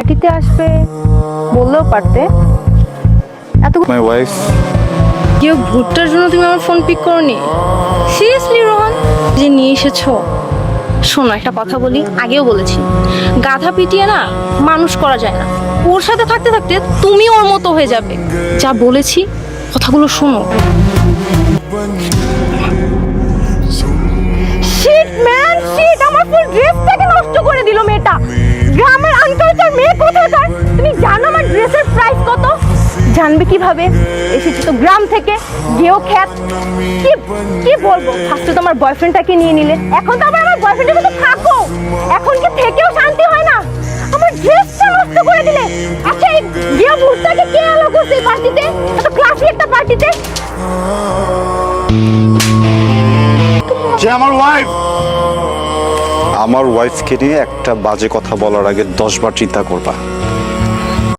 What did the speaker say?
পার্টিতে আসবে বললেও পারতে। এত মাই ওয়াইফ কেউ ভুট্টার জন্য তুমি আমার ফোন পিক করনি? সিরিয়াসলি রোহন যে নিয়ে এসেছ। শোনো একটা কথা বলি আগেও বলেছি। গাধা পিটিয়ে না মানুষ করা যায় না। ওর সাথে থাকতে থাকতে তুমি ওর মতো হয়ে যাবে। যা বলেছি কথাগুলো শোনো। জানবে কীভাবে? এসেছি তো গ্রাম থেকে গেও খ্যাত। কি কি বলব? ফার্স্টে তোমার বয়ফ্রেন্ডটাকে নিয়ে নিলে। এখন তো আবার আমার বয়ফ্রেন্ডের মতো থাকো। এখন কি থেকেও শান্তি হয় না? আমার ড্রেসটা নষ্ট করে দিলে। আচ্ছা এই গেও ভুট্টাকে কে আলো করছে এই পার্টিতে এত ক্লাসি একটা পার্টিতে যে আমার ওয়াইফ আমার ওয়াইফকে নিয়ে একটা বাজে কথা বলার আগে দশবার চিন্তা করবা।